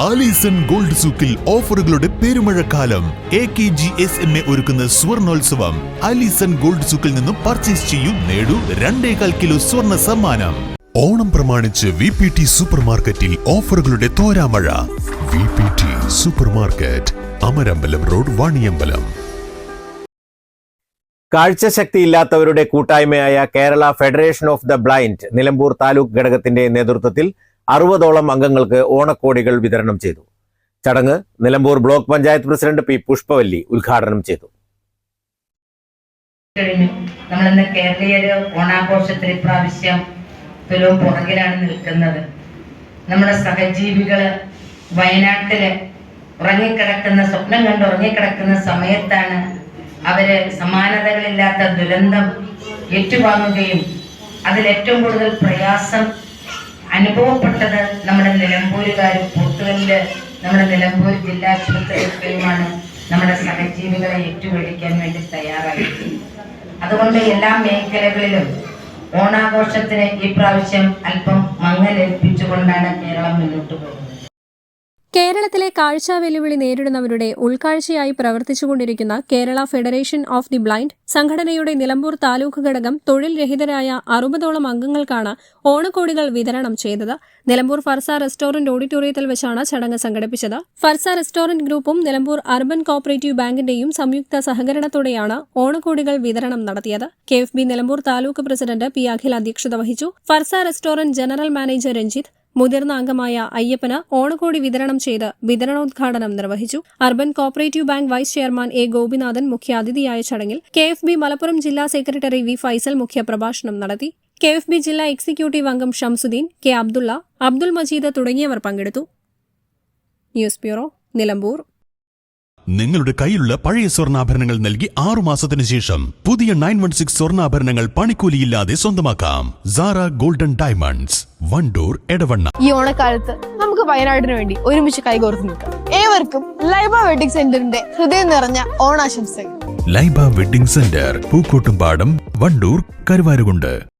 Alison gold സൂക്കിൽ ഓഫറുകളുടെ പെരുമഴക്കാലം. A K G S M A ഒരുക്കുന്ന സ്വർണോത്സവം. ആലീസൺ ഗോൾഡ് സൂക്കിൽ നിന്നും പർച്ചേസ് ചെയ്യൂ നേടൂ രണ്ടേകാൽ കിലോ സ്വർണ സമ്മാനം. ഓണം പ്രമാണിച്ച് വി പി ടി സൂപ്പർ മാർക്കറ്റിൽ ഓഫറുകളുടെ തോരാമഴ. V P T super market Amarambalam road Vaniyambalam. കാഴ്ച കാഴ്ചശക്തിയില്ലാത്തവരുടെ കൂട്ടായ്മയായ Kerala federation of the blind Nilambur taluk ഘടകത്തിന്റെ നേതൃത്വത്തിൽ അറുപതോളം അംഗങ്ങൾക്ക് ഓണക്കോടികൾ വിതരണം ചെയ്തു. ചടങ്ങ് Nilambur block panchayat president P Pushpavalli ഉദ്ഘാടനം ചെയ്തു. നമ്മളിന്ന് കേരളീയര് ഓണാഘോഷത്തിൽ ഇപ്രാവശ്യം തുലവും പുറകിലാണ് നിൽക്കുന്നത്. നമ്മുടെ സഹജീവികൾ വയനാട്ടിൽ ഉറങ്ങിക്കിടക്കുന്ന സ്വപ്നം കണ്ട് ഉറങ്ങിക്കിടക്കുന്ന സമയത്താണ് അവർ സമാനതകളില്ലാത്ത ദുരന്തം ഏറ്റുവാങ്ങുകയും അതിൽ ഏറ്റവും കൂടുതൽ പ്രയാസം അനുഭവപ്പെട്ടത് നമ്മുടെ നിലമ്പൂരുകാർ പോത്തുകല്ല് നമ്മുടെ നിലമ്പൂർ ജില്ലാ ആശുപത്രിയിലുമാണ് നമ്മുടെ സഹജീവികളെ ഏറ്റുപിടിക്കാൻ വേണ്ടി തയ്യാറായി അതുകൊണ്ട് എല്ലാ മേഖലകളിലും ഓണാഘോഷത്തിന് ഈ പ്രാവശ്യം അല്പം മങ്ങലേൽപ്പിച്ചുകൊണ്ടാണ് കേരളം മുന്നോട്ട് പോകുന്നത്. കേരളത്തിലെ കാഴ്ച വെല്ലുവിളി നേരിടുന്നവരുടെ ഉൾക്കാഴ്ചയായി പ്രവർത്തിച്ചുകൊണ്ടിരിക്കുന്ന Kerala federation of the blind സംഘടനയുടെ നിലമ്പൂർ താലൂക്ക് ഘടകം തൊഴിൽ രഹിതരായ അറുപതോളം അംഗങ്ങൾക്കാണ് ഓണക്കോടികൾ വിതരണം ചെയ്തത്. നിലമ്പൂർ ഫർസ റെസ്റ്റോറന്റ് ഓഡിറ്റോറിയത്തിൽ വെച്ചാണ് ചടങ്ങ് സംഘടിപ്പിച്ചത്. ഫർസ റെസ്റ്റോറന്റ് ഗ്രൂപ്പും നിലമ്പൂർ അർബൻ കോപ്പറേറ്റീവ് ബാങ്കിന്റെയും സംയുക്ത സഹകരണത്തോടെയാണ് ഓണക്കോടികൾ വിതരണം നടത്തിയത്. K F B Nilambur taluk president P Akhil അധ്യക്ഷത വഹിച്ചു. Farsa restaurant general manager Ranjith മുതിർന്ന അംഗമായ അയ്യപ്പന് ഓണക്കോടി വിതരണം ചെയ്ത് വിതരണോദ്ഘാടനം നിർവഹിച്ചു. Urban cooperative bank vice chairman A Gopinathan മുഖ്യാതിഥിയായ ചടങ്ങിൽ കെ എഫ് ബി മലപ്പുറം ജില്ലാ സെക്രട്ടറി വി ഫൈസൽ മുഖ്യപ്രഭാഷണം നടത്തി. കെ എഫ് ബി ജില്ലാ എക്സിക്യൂട്ടീവ് അംഗം ഷംസുദ്ദീൻ കെ അബ്ദുള്ള അബ്ദുൾ മജീദ് തുടങ്ങിയവർ പങ്കെടുത്തു. News bureau Nilambur. നിങ്ങളുടെ കയ്യിലുള്ള പഴയ സ്വർണാഭരണങ്ങൾ നൽകി ആറു മാസത്തിനു ശേഷം പുതിയ നയൻ വൺ സിക്സ് സ്വർണാഭരണങ്ങൾ പണിക്കൂലിയില്ലാതെ സ്വന്തമാക്കാം. Sara golden diamonds Wandoor Edavanna. ഈ ഓണക്കാലത്ത് നമുക്ക് വയനാടിന് വേണ്ടി ഒരുമിച്ച് കൈകോർത്ത് നിൽക്കാം. ഏവർക്കും ലൈബ വെഡിങ് സെന്ററിന്റെ ഹൃദയം നിറഞ്ഞ ഓണാശംസകൾ. Laiba wedding centre Pookkottumpadam Wandoor Karuvarakundu.